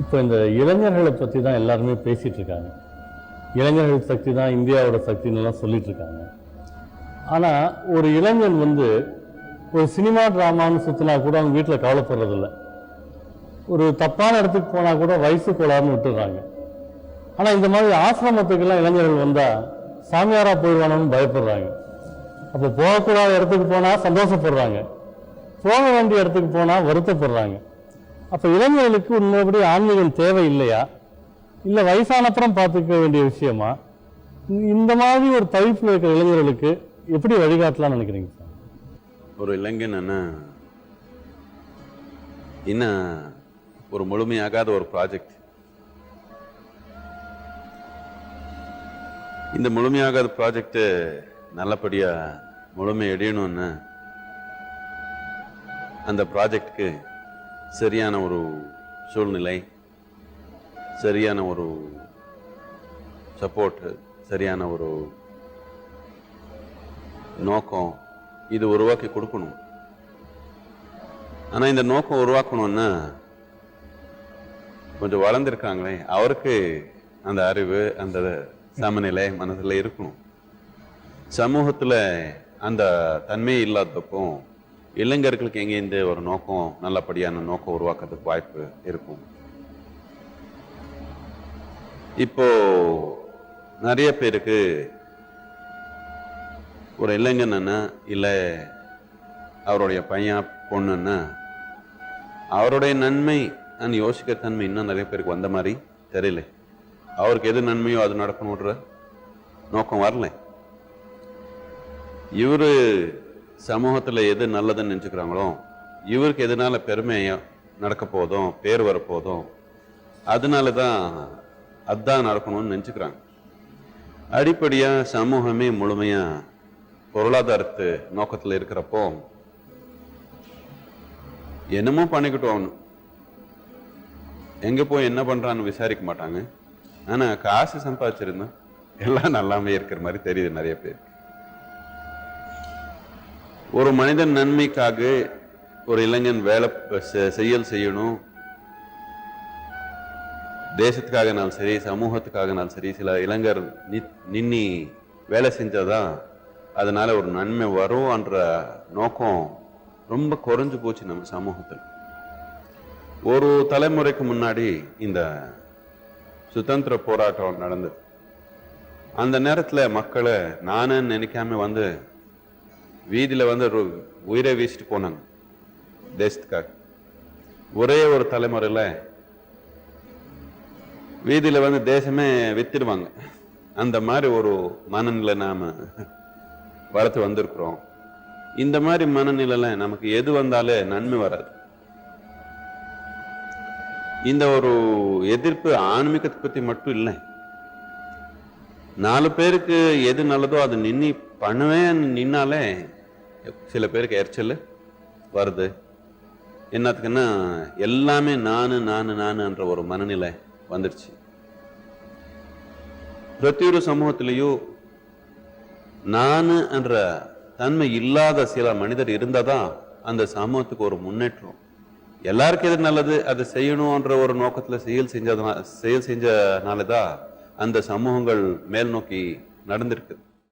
இப்போ இந்த இளைஞர்களை பற்றி தான் எல்லாருமே பேசிகிட்டு இருக்காங்க. இளைஞர்கள் சக்தி தான் இந்தியாவோட சக்தின்னுலாம் சொல்லிகிட்ருக்காங்க சொல்லிட்டு இருக்காங்க. ஆனால் ஒரு இளைஞன் வந்து ஒரு சினிமா ட்ராமான்னு சுற்றினா கூட அவங்க வீட்டில் கவலைப்படுறதில்ல. ஒரு தப்பான இடத்துக்கு போனால் கூட வயசு கோளாறுன்னு விட்டுடுறாங்க. ஆனால் இந்த மாதிரி ஆசிரமத்துக்கெல்லாம் இளைஞர்கள் வந்தால் சாமியாராக போயிடுவானோன்னு பயப்படுறாங்க. அப்போ போகக்கூடாத இடத்துக்கு போனால் சந்தோஷப்படுறாங்க. போக வேண்டிய இடத்துக்கு போனால் வருத்தப்படுறாங்க. அப்போ இளைஞர்களுக்கு உண்மைப்படி ஆன்மீகம் தேவை இல்லையா இல்லை வயசானப்புறம் பார்த்துக்க வேண்டிய விஷயமா? இந்த- மாதிரி ஒரு தவிப்பில் இருக்கிற இளைஞர்களுக்கு எப்படி வழிகாட்டலாம்னு நினைக்கிறீங்க சார்? ஒரு இளைஞன் என்ன இன்னும் ஒரு முழுமையாகாத ஒரு ப்ராஜெக்ட் இந்த முழுமையாகாத ப்ராஜெக்டு நல்லபடியாக முழுமை அடையணும்னு அந்த ப்ராஜெக்ட்க்கு சரியான ஒரு சூழ்நிலை சரியான ஒரு சப்போர்ட்டு சரியான ஒரு நோக்கம் இது உருவாக்கி கொடுக்கணும். ஆனால் இந்த நோக்கம் உருவாக்கணும்னா கொஞ்சம் வளர்ந்துருக்காங்களே அவருக்கு அந்த அறிவு அந்த சமநிலை மனதில் இருக்கணும். சமூகத்தில் அந்த தன்மை இல்லாதப்போ இளைஞர்களுக்கு எங்கேருந்து ஒரு நோக்கம் நல்லபடியான நோக்கம் உருவாக்குறதுக்கு வாய்ப்பு இருக்கும். இப்போ நிறைய பேருக்கு ஒரு இளைஞன்னா இல்லை அவருடைய பையன் பொண்ணுன்னா அவருடைய நன்மை நான் யோசிக்கிற தன்மை இன்னும் நிறைய பேருக்கு வந்த மாதிரி தெரியல. அவருக்கு எது நன்மையோ அது நடக்கணுன்ற நோக்கம் வரல. இவரு சமூகத்தில் எது நல்லதுன்னு நினச்சிக்கிறாங்களோ இவருக்கு எதனால பெருமையா நடக்க போதும் பேர் வரப்போதும் அதனால தான் அதான் நடக்கணும்னு நினச்சிக்கிறாங்க. அடிப்படையாக சமூகமே முழுமையாக பொருளாதாரத்து நோக்கத்தில் இருக்கிறப்போ என்னமோ பண்ணிக்கிட்டோம் அவனு எங்கே போய் என்ன பண்றான்னு விசாரிக்க மாட்டாங்க. ஆனால் காசு சம்பாதிச்சிருந்தோம் எல்லாம் நல்லாமே இருக்கிற மாதிரி தெரியுது நிறைய பேர் ஒரு மனிதன் நன்மைக்காக ஒரு இளைஞன் வேலை செயல் செய்யணும். தேசத்துக்காகனாலும் சரி சமூகத்துக்காகனாலும் சரி சில இளைஞர் நி- நின்னி வேலை செஞ்சாதான் அதனால ஒரு நன்மை வரும்ன்ற நோக்கம் ரொம்ப குறைஞ்சு போச்சு நம்ம சமூகத்தில். ஒரு தலைமுறைக்கு முன்னாடி இந்த சுதந்திர போராட்டம் நடந்தது. அந்த நேரத்தில் மக்களை நானே நினைக்காம வந்து வீதியில் வந்து ஒரு உயிரை வீசிட்டு போனாங்க. தேசத்துக்காக. ஒரே ஒரு தலைமுறையில வீதியில வந்து தேசமே வித்துடுவாங்க. அந்த மாதிரி ஒரு மனநிலை நாம வளர்த்து வந்திருக்கிறோம். இந்த மாதிரி மனநிலையில நமக்கு எது வந்தாலே நன்மை வராது. இந்த ஒரு எதிர்ப்பு ஆன்மீகத்தை பத்தி மட்டும் இல்லை. நாலு பேருக்கு எது நல்லதோ அது நின்னி பண்ணுவேன் நின்னாலே சில பேருக்கு எரிச்சல் வருது. என்னத்துக்குன்னா எல்லாமே நானு நானு நானுன்ற ஒரு மனநிலை வந்துடுச்சு. பிரத்தியொரு சமூகத்திலையும் நானு என்ற தன்மை இல்லாத சில மனிதர் இருந்தால் தான் அந்த சமூகத்துக்கு ஒரு முன்னேற்றம். எல்லாருக்கும் எது நல்லது அதை செய்யணும்ன்ற ஒரு நோக்கத்தில் செயல் செஞ்சதுனா செயல் செஞ்சனால தான் அந்த சமூகங்கள் மேல் நோக்கி நடந்திருக்குது